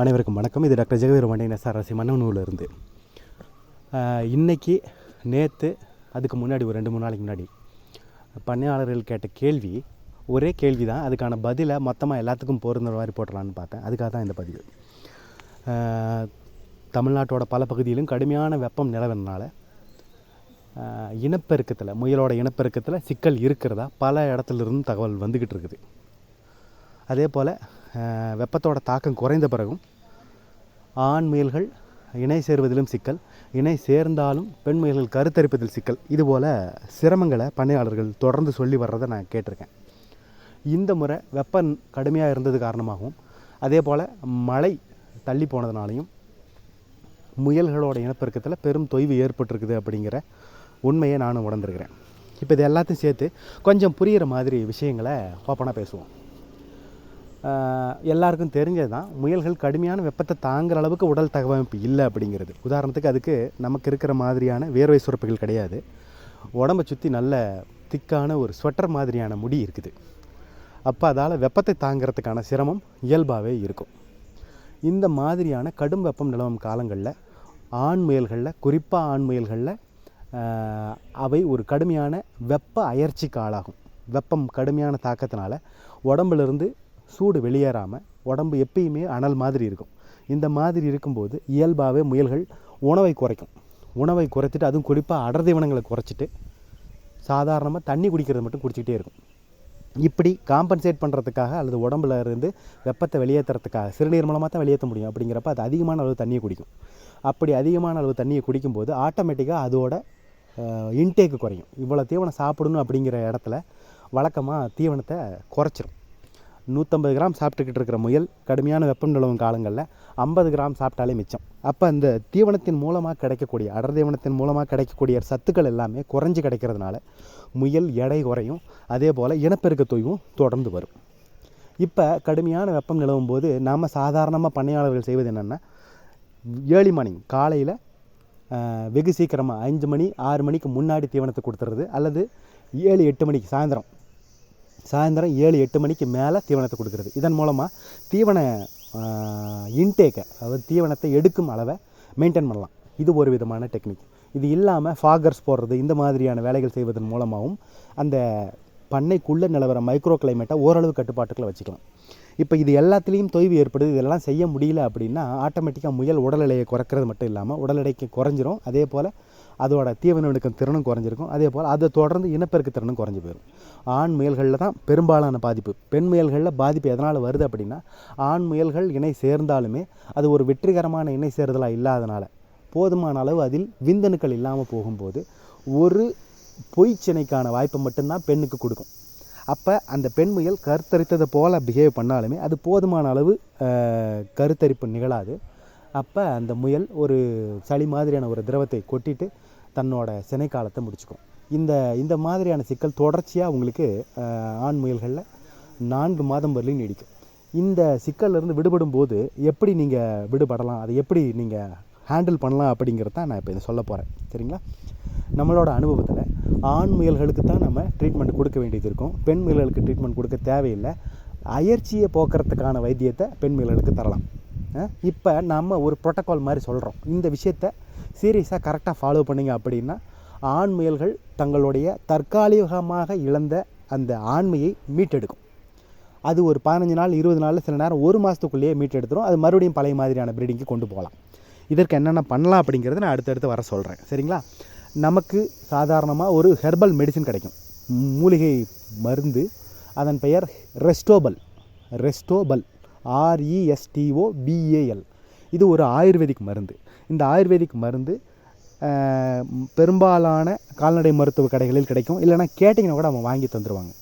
அனைவருக்கும் வணக்கம். இது டாக்டர் ஜெகவீர மண்டியன் எஸ்ஆர்எஸ்சி மன்னனூரில் இருந்து. இன்றைக்கி நேற்று அதுக்கு முன்னாடி ஒரு ரெண்டு மூணு நாளைக்கு முன்னாடி பண்ணையாளர்கள் கேட்ட கேள்வி ஒரே கேள்வி தான் அதுக்கான பதிலை மொத்தமாக எல்லாத்துக்கும் பொருந்துற மாதிரி போட்டலான்னு பார்த்தேன். அதுக்காக தான் இந்த பதிவு. தமிழ்நாட்டோட பல பகுதியிலும் கடுமையான வெப்பம் நிலவறனால இனப்பெருக்கத்தில் முயலோட இனப்பெருக்கத்தில் சிக்கல் இருக்கிறதா பல இடத்துலருந்து தகவல் வந்துக்கிட்டு இருக்குது. அதே போல் வெப்பத்தோட தாக்கம் குறைந்த பிறகும் ஆண் முயல்கள் இணை சேர்வதிலும் சிக்கல் இணை சேர்ந்தாலும் பெண் முயல்கள் கருத்தரிப்பதில் சிக்கல். இதுபோல் சிரமங்களை பண்ணையாளர்கள் தொடர்ந்து சொல்லி வர்றதை நான் கேட்டிருக்கேன். இந்த முறை வெப்பம் கடுமையாக இருந்தது காரணமாகவும் அதே போல் மழை தள்ளி போனதுனாலையும் முயல்களோட இனப்பெருக்கத்தில் பெரும் தொய்வு ஏற்பட்டிருக்குது அப்படிங்கிற உண்மையை நானும் உணர்ந்துருக்கிறேன். இப்போ இது எல்லாத்தையும் சேர்த்து கொஞ்சம் புரிகிற மாதிரி விஷயங்களை ஓப்பனாக பேசுவோம். எல்லாருக்கும் தெரிஞ்சது தான் முயல்கள் கடுமையான வெப்பத்தை தாங்குற அளவுக்கு உடல் தகவமைப்பு இல்லை அப்படிங்கிறது. உதாரணத்துக்கு அதுக்கு நமக்கு இருக்கிற மாதிரியான வேர்வை சுரப்புகள் கிடையாது. உடம்பை சுற்றி நல்ல திக்கான ஒரு ஸ்வெட்டர் மாதிரியான முடி இருக்குது. அப்போ அதால் வெப்பத்தை தாங்கிறதுக்கான சிரமம் இயல்பாகவே இருக்கும். இந்த மாதிரியான கடும் வெப்பம் நிலவும் காலங்களில் ஆண் முயல்களில் குறிப்பாக ஆண் முயல்களில் அவை ஒரு கடுமையான வெப்ப அயற்சிக்கு ஆளாகும். வெப்பம் கடுமையான தாக்கத்தினால உடம்புலேருந்து சூடு வெளியேறாமல் உடம்பு எப்பயுமே அனல் மாதிரி இருக்கும். இந்த மாதிரி இருக்கும்போது இயல்பாகவே முயல்கள் உணவை குறைக்கும். உணவை குறைச்சிட்டு அதுவும் குறிப்பாக அடர் தீவனங்களை குறைச்சிட்டு சாதாரணமாக தண்ணி குடிக்கிறது மட்டும் குடிச்சிக்கிட்டே இருக்கும். இப்படி காம்பன்சேட் பண்ணுறதுக்காக அல்லது உடம்புல இருந்து வெப்பத்தை வெளியேற்றுறதுக்காக சிறுநீர் மூலமாக தான் வெளியேற்ற முடியும் அப்படிங்கிறப்ப அது அதிகமான அளவு தண்ணியை குடிக்கும். அப்படி அதிகமான அளவு தண்ணியை குடிக்கும்போது ஆட்டோமேட்டிக்காக அதோட இன்டேக்கு குறையும். இவ்வளோ தீவனம் சாப்பிடணும் அப்படிங்கிற இடத்துல வழக்கமாக தீவனத்தை குறைச்சிரும். நூற்றம்பது கிராம் சாப்பிட்டுக்கிட்டு இருக்கிற முயல் கடுமையான வெப்பம் நிலவும் காலங்களில் ஐம்பது கிராம் சாப்பிட்டாலே மிச்சம். அப்போ அந்த தீவனத்தின் மூலமாக கிடைக்கக்கூடிய அடர் தீவனத்தின் மூலமாக கிடைக்கக்கூடிய சத்துக்கள் எல்லாமே குறைஞ்சு கிடைக்கிறதுனால முயல் எடை குறையும் அதே போல் இனப்பெருக்க தொய்வும் தொடர்ந்து வரும். இப்போ கடுமையான வெப்பம் நிலவும் போது நாம் சாதாரணமாக பண்ணையாளர்கள் செய்வது என்னென்னா ஏர்லி மார்னிங் காலையில் வெகு சீக்கிரமாக அஞ்சு மணி ஆறு மணிக்கு முன்னாடி தீவனத்தை கொடுத்துறது அல்லது ஏழு எட்டு மணிக்கு சாயந்தரம் சாயந்தரம் ஏழு எட்டு மணிக்கு மேலே தீவனத்தை கொடுக்குறது. இதன் மூலமாக தீவன இன்டேக்கை அதாவது தீவனத்தை எடுக்கும் அளவை மெயின்டைன் பண்ணலாம். இது ஒரு விதமான டெக்னிக் இது இல்லாமல் ஃபாகர்ஸ் போடுறது இந்த மாதிரியான வேலைகள் செய்வதன் மூலமாகவும் அந்த பண்ணைக்குள்ளே நிலவர மைக்ரோ கிளைமேட்டை ஓரளவு கட்டுப்பாட்டுக்களை வச்சுக்கலாம். இப்போ இது எல்லாத்துலேயும் தொய்வு ஏற்படுது. இதெல்லாம் செய்ய முடியல அப்படின்னா ஆட்டோமேட்டிக்காக முயல் உடல் எடையை குறைக்கிறது மட்டும் இல்லாமல் உடல் எடைக்கு குறைஞ்சிரும். அதே போல் அதோட தீவனவெடுக்கும் திறனும் குறைஞ்சிருக்கும். அதே போல் அதை தொடர்ந்து இனப்பெருக்க திறனும் குறைஞ்சி போயிடும் ஆண் முயல்களில் தான் பெரும்பாலான பாதிப்பு. பெண் முயல்களில் பாதிப்பு எதனால் வருது அப்படின்னா ஆண் முயல்கள் இணை சேர்ந்தாலுமே அது ஒரு வெற்றிகரமான இணை சேர்தலாக இல்லாதனால போதுமான அளவு அதில் விந்தணுக்கள் இல்லாமல் போகும்போது ஒரு பொய்ச்சினைக்கான வாய்ப்பை மட்டும்தான் பெண்ணுக்கு கொடுக்கும். அப்போ அந்த பெண் முயல் கருத்தரித்ததை போல் பிஹேவ் பண்ணாலுமே அது போதுமான அளவு கருத்தரிப்பு நிகழாது. அப்போ அந்த முயல் ஒரு சளி மாதிரியான ஒரு திரவத்தை கொட்டிட்டு தன்னோட சினைக்காலத்தை முடிச்சுக்கும். இந்த இந்த மாதிரியான சிக்கல் தொடர்ச்சியாக உங்களுக்கு ஆண் முயல்களில் நான்கு மாதம் வரலையும் நீடிக்கும். இந்த சிக்கல்லேருந்து விடுபடும் போது எப்படி நீங்கள் விடுபடலாம்? அதை எப்படி நீங்கள் ஹேண்டில் பண்ணலாம் அப்படிங்கிறத நான் இப்போ இதை சொல்ல போகிறேன் சரிங்களா? நம்மளோட அனுபவத்தில் ஆண் முயல்களுக்கு தான் நம்ம ட்ரீட்மெண்ட் கொடுக்க வேண்டியது இருக்கும். பெண் முயல்களுக்கு ட்ரீட்மெண்ட் கொடுக்க தேவையில்லை. அயற்சியை போக்குறதுக்கான வைத்தியத்தை பெண் முயல்களுக்கு தரலாம். இப்போ நம்ம ஒரு ப்ரோட்டோக்கால் மாதிரி சொல்கிறோம் இந்த விஷயத்த சீரியஸாக கரெக்டாக ஃபாலோ பண்ணீங்க அப்படின்னா ஆண் முயல்கள் தங்களுடைய தற்காலிகமாக இழந்த அந்த ஆண்மையை மீட்டெடுக்கும். அது ஒரு பதினஞ்சு நாள் இருபது நாள் சில நேரம் ஒரு மாதத்துக்குள்ளேயே மீட்டெடுத்துரும். அது மறுபடியும் பழைய மாதிரியான ப்ரீடிங்க்கு கொண்டு போகலாம். இதற்கு என்னென்ன பண்ணலாம் அப்படிங்கிறத நான் அடுத்தடுத்து வர சொல்கிறேன் சரிங்களா? நமக்கு சாதாரணமாக ஒரு ஹெர்பல் மெடிசின் கிடைக்கும். மூலிகை மருந்து. அதன் பெயர் ரெஸ்டோபல் ரெஸ்டோபல் ஆர்இஎஸ்டிஓ பிஏஎல் இது ஒரு ஆயுர்வேதிக் மருந்து. இந்த ஆயுர்வேதிக் மருந்து பெரும்பாலான கால்நடை மருத்துவ கடைகளில் கிடைக்கும். இல்லைன்னா கேட்டிங்கன்னா கூட அவங்க வாங்கி தந்துடுவாங்க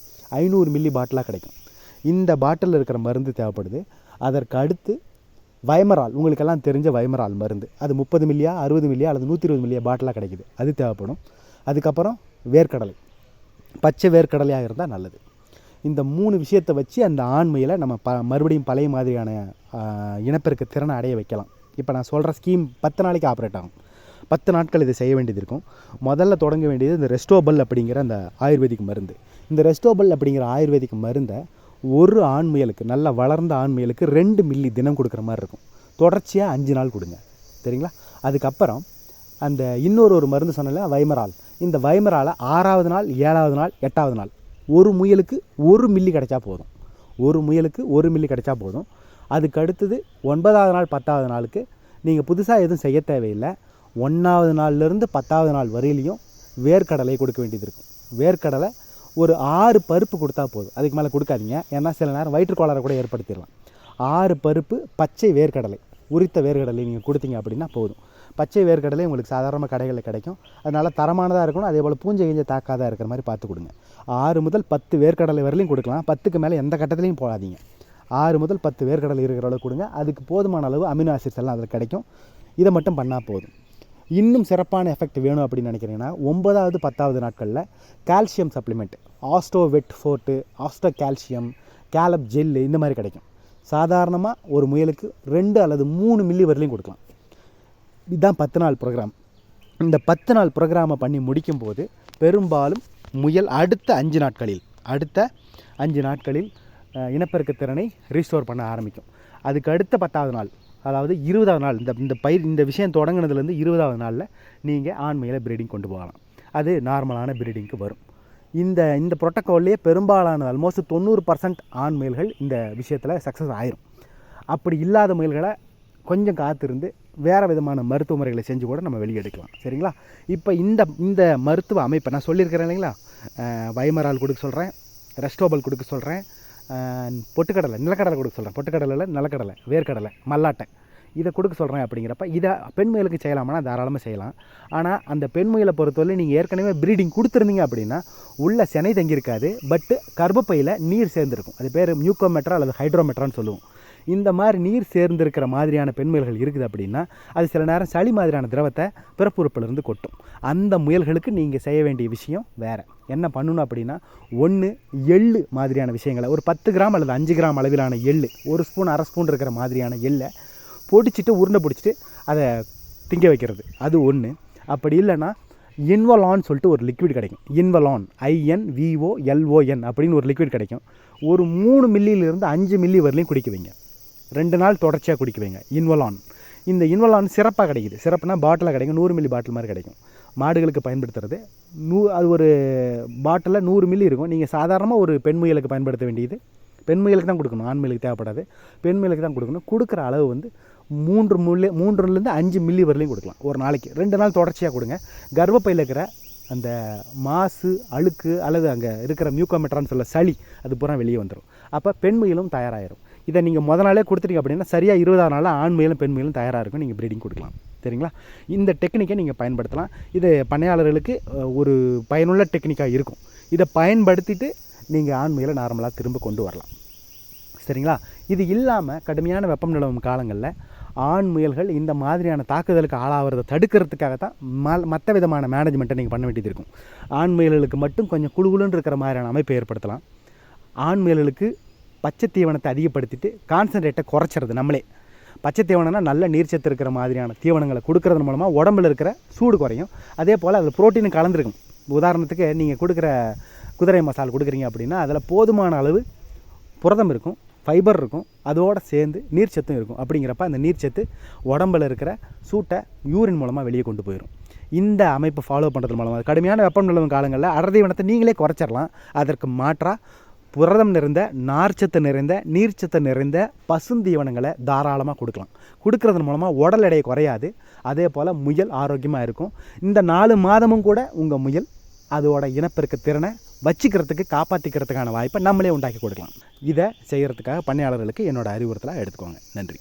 ஐநூறு மில்லி பாட்டிலாக கிடைக்கும். இந்த பாட்டிலில் இருக்கிற மருந்து தேவைப்படுது. அதற்கு அடுத்து வைமரால். உங்களுக்கெல்லாம் தெரிஞ்ச வைமரால் மருந்து. அது முப்பது மில்லியா அறுபது மில்லியா அல்லது நூற்றி இருபது மில்லியா பாட்டிலாக கிடைக்குது. அது தேவைப்படும். அதுக்கப்புறம் வேர்க்கடலை. பச்சை வேர்க்கடலையாக இருந்தால் நல்லது. இந்த மூணு விஷயத்தை வச்சு அந்த ஆண்மையில் நம்ம ப மறுபடியும் பழைய மாதிரியான இனப்பெருக்க திறனை அடைய வைக்கலாம். இப்போ நான் சொல்கிற ஸ்கீம் பத்து நாளைக்கு ஆப்ரேட் ஆகும். பத்து நாட்கள் இதை செய்ய வேண்டியது இருக்கும். முதல்ல தொடங்க வேண்டியது இந்த ரெஸ்டோபல் அப்படிங்கிற அந்த ஆயுர்வேதிக் மருந்து. இந்த ரெஸ்டோபல் அப்படிங்கிற ஆயுர்வேதிக் மருந்தை ஒரு ஆண் முயலுக்கு நல்லா வளர்ந்த ஆண் முயலுக்கு ரெண்டு மில்லி தினம் கொடுக்குற மாதிரி இருக்கும். தொடர்ச்சியாக அஞ்சு நாள் கொடுங்க. சரிங்களா? அதுக்கப்புறம் அந்த இன்னொரு ஒரு மருந்து சொன்னல வைமரால் இந்த வைமராலை ஆறாவது நாள் ஏழாவது நாள் எட்டாவது நாள். ஒரு முயலுக்கு ஒரு மில்லி கிடைச்சா போதும். ஒரு முயலுக்கு ஒரு மில்லி கிடைச்சா போதும். அதுக்கு அடுத்தது ஒன்பதாவது நாள் பத்தாவது நாளுக்கு நீங்கள் புதுசாக எதுவும் செய்ய தேவையில்லை. ஒன்றாவது நாள்லேருந்து பத்தாவது நாள் வரையிலையும் வேர்க்கடலை கொடுக்க வேண்டியது இருக்கும். வேர்க்கடலை ஒரு ஆறு பருப்பு கொடுத்தா போதும். அதுக்கு மேலே கொடுக்காதீங்க. ஏன்னா சில நேரம் வயிற்றுக்கோளாறை கூட ஏற்படுத்திடலாம். ஆறு பருப்பு பச்சை வேர்க்கடலை. உரித்த வேர்க்கடலை நீங்கள் கொடுத்தீங்க அப்படின்னா போதும். பச்சை வேர்க்கடலை உங்களுக்கு சாதாரண கடைகளில் கிடைக்கும். அதனால் தரமானதாக இருக்கணும். அதே போல் பூஞ்சை கிஞ்சை தாக்காத இருக்கிற மாதிரி பார்த்து கொடுங்க. ஆறு முதல் பத்து வேர்க்கடலை வரலையும் கொடுக்கலாம். பத்துக்கு மேலே எந்த கட்டத்துலையும் போடாதீங்க. ஆறு முதல் பத்து வேர்க்கடலை இருக்கிற அளவு கொடுங்க. அதுக்கு போதுமான அளவு அமினோ ஆசிட்ஸ் எல்லாம் அதில் கிடைக்கும். இதை மட்டும் பண்ணால் போதும். இன்னும் சிறப்பான எஃபெக்ட் வேணும் அப்படின்னு நினைக்கிறீங்கன்னா ஒன்பதாவது பத்தாவது நாட்களில் calcium supplement Osto vet forte Osto calcium கேலப் gel இந்த மாதிரி கிடைக்கும். சாதாரணமாக ஒரு முயலுக்கு ரெண்டு அல்லது மூணு மில்லி வரலையும் கொடுக்கலாம். இதுதான் பத்து நாள் ப்ரோக்ராம் இந்த பத்து நாள் ப்ரோக்ராமை பண்ணி முடிக்கும்போது பெரும்பாலும் முயல் அடுத்த அஞ்சு நாட்களில் அடுத்த அஞ்சு நாட்களில் இனப்பெருக்க திறனை ரீஸ்டோர் பண்ண ஆரம்பிக்கும். அதுக்கு அடுத்த பத்தாவது நாள் அதாவது இருபதாவது நாள் இந்த இந்த பயிர் இந்த விஷயம் தொடங்கினதுலேருந்து இருபதாவது நாளில் நீங்கள் ஆண் முயலை ப்ரீடிங் கொண்டு போகலாம். அது நார்மலான ப்ரீடிங்க்கு வரும். இந்த இந்த ப்ரோட்டோக்கால்லையே பெரும்பாலான ஆல்மோஸ்ட் தொண்ணூறு பர்சன்ட் ஆண் மயில்கள் இந்த விஷயத்தில் சக்ஸஸ் ஆயிரும். அப்படி இல்லாத மயில்களை கொஞ்சம் காத்திருந்து வேறு விதமான மருத்துவ முறைகளை செஞ்சு கூட நம்ம வெளியெடுக்கலாம் சரிங்களா? இப்போ இந்த இந்த மருத்துவ அமைப்பை நான் சொல்லியிருக்கிறேன் இல்லைங்களா? வைமரால் கொடுக்க சொல்கிறேன் ரெஸ்டோபல் கொடுக்க சொல்கிறேன் பொட்டுக்கடலை நிலக்கடலை கொடுக்க சொல்கிறேன் பொட்டுக்கடலையில் நிலக்கடலை வேர்க்கடலை மல்லாட்டை. இதை கொடுக்க சொல்கிறேன் அப்படிங்கிறப்ப இதை பெண் முயலுக்கு செய்யலாமானா தாராளமாக செய்யலாம். ஆனால் அந்த பெண் முயலை பொறுத்தவரை நீங்கள் ஏற்கனவே ப்ரீடிங் கொடுத்துருந்தீங்க அப்படின்னா உள்ள செனை தங்கியிருக்காது பட்டு கர்ப்பப்பையில் நீர் சேர்ந்துருக்கும். அது பேர் மியூக்கோமெட்ரா அல்லது ஹைட்ரோமெட்ரான்னு சொல்லுவோம். இந்த மாதிரி நீர் சேர்ந்திருக்கிற மாதிரியான பெண்மயில்கள் இருக்குது அப்படின்னா அது சில நேரம் சளி மாதிரியான திரவத்தை பிறப்புறுப்பிலிருந்து கொட்டும். அந்த முயல்களுக்கு நீங்கள் செய்ய வேண்டிய விஷயம் வேறு. என்ன பண்ணணும் அப்படின்னா ஒன்று எள்ளு மாதிரியான விஷயங்களை ஒரு பத்து கிராம் அல்லது அஞ்சு கிராம் அளவிலான எள்ளு ஒரு ஸ்பூன் அரை ஸ்பூன் இருக்கிற மாதிரியான எள்ளை பொடிச்சிட்டு உருண்டை பிடிச்சிட்டு அதை திங்க வைக்கிறது. அது ஒன்று அப்படி இல்லைன்னா இன்வலான் சொல்லிட்டு ஒரு லிக்விட் கிடைக்கும். இன்வலான் ஐஎன் விஓ எல்ஓஎன் அப்படின்னு ஒரு லிக்விட் கிடைக்கும். ஒரு மூணு மில்லியிலிருந்து அஞ்சு மில்லி வரலையும் குடிக்க வைங்க ரெண்டு நாள் தொடர்ச்சியாக குடிக்க வைங்க இன்வலான் இந்த இன்வலான் சிறப்பாக கிடைக்குது. சிறப்புனா பாட்டிலாக கிடைக்கும் நூறு மில்லி பாட்டில் மாதிரி கிடைக்கும். மாடுகளுக்கு பயன்படுத்துறது. நூ அது ஒரு பாட்டிலில் நூறு மில்லி இருக்கும். நீங்கள் சாதாரணமாக ஒரு பெண் முயலுக்கு பயன்படுத்த வேண்டியது. பெண் முயலுக்கு தான் கொடுக்கணும். ஆண் முயலுக்கு தேவைப்படாது. பெண் முயலுக்கு தான் கொடுக்கணும். கொடுக்குற அளவு வந்து மூன்று மில்லி மூன்றுலேருந்து அஞ்சு மில்லி வரலையும் கொடுக்கலாம். ஒரு நாளைக்கு. ரெண்டு நாள் தொடர்ச்சியாக கொடுங்க. கர்ப்பப்பையில் இருக்கிற அந்த மாசு அழுக்கு அல்லது அங்கே இருக்கிற மியூக்கோமெட்ரான்னு சொல்ல சளி அது பூரா வெளியே வந்துடும் அப்போ பெண் முயலும் இதை நீங்கள் முத நாளே கொடுத்துட்டீங்க அப்படின்னா சரியாக இருபதாம் நாளில் ஆண்மையிலும் பெண்மையிலும் பெண் தயாராக இருக்கும் நீங்கள் ப்ரீடிங் கொடுக்கலாம். சரிங்களா? இந்த டெக்னிக்கை நீங்கள் பயன்படுத்தலாம். இது பண்ணையாளர்களுக்கு ஒரு பயனுள்ள டெக்னிக்காக இருக்கும். இதை பயன்படுத்திட்டு நீங்கள் ஆண்மையில் நார்மலாக திரும்ப கொண்டு வரலாம். சரிங்களா? இது இல்லாமல் கடுமையான வெப்பம் நிலவும் காலங்களில் ஆண் முயல்கள் இந்த மாதிரியான தாக்குதலுக்கு ஆளாகிறத தடுக்கிறதுக்காக தான் ம மற்ற விதமான மேனேஜ்மெண்ட்டை நீங்கள் பண்ண வேண்டியது இருக்கும். ஆண் முயல்களுக்கு மட்டும் கொஞ்சம் குழுகுலுன்னு இருக்கிற மாதிரியான அமைப்பை ஏற்படுத்தலாம். ஆண் முயல்களுக்கு பச்சை தீவனத்தை அதிகப்படுத்திட்டு கான்சன்ட்ரேட்டை குறைச்சிறது நம்மளே. பச்சை தீவனம்னா நல்ல நீர்ச்சத்து இருக்கிற மாதிரியான தீவனங்களை கொடுக்கறது மூலமாக உடம்புல இருக்கிற சூடு குறையும். அதே போல் அதில் புரோட்டீன் கலந்துருக்கும். உதாரணத்துக்கு நீங்கள் கொடுக்குற குதிரை மசால் கொடுக்குறீங்க அப்படின்னா அதில் போதுமான அளவு புரதம் இருக்கும் ஃபைபர் இருக்கும் அதோடு சேர்ந்து நீர்ச்சத்தும் இருக்கும். அப்படிங்கிறப்ப அந்த நீர்ச்சத்து உடம்புல இருக்கிற சூட்டை யூரின் மூலமாக வெளியே கொண்டு போயிடும் இந்த அமைப்பை ஃபாலோ பண்ணுறது மூலமாக கடுமையான வெப்பம் நிலவும் காலங்களில் அடர்தீவனத்தை நீங்களே குறைச்சிடலாம். அதற்கு மாற்றாக புரதம் நிறைந்த நார்ச்சத்து நிறைந்த நீர்ச்சத்து நிறைந்த பசுந்தீவனங்களை தாராளமாக கொடுக்கலாம். கொடுக்கறதன் மூலமாக உடல் எடை குறையாது. அதே போல் முயல் ஆரோக்கியமாக இருக்கும். இந்த நாலு மாதமும் கூட உங்கள் முயல் அதோட இனப்பெருக்க திறனை வச்சுக்கிறதுக்கு காப்பாற்றிக்கிறதுக்கான வாய்ப்பை நம்மளே உண்டாக்கி கொடுக்கலாம். இதை செய்கிறதுக்காக பணியாளர்களுக்கு என்னோடய அறிவுறுத்தலாக எடுத்துக்கோங்க. நன்றி.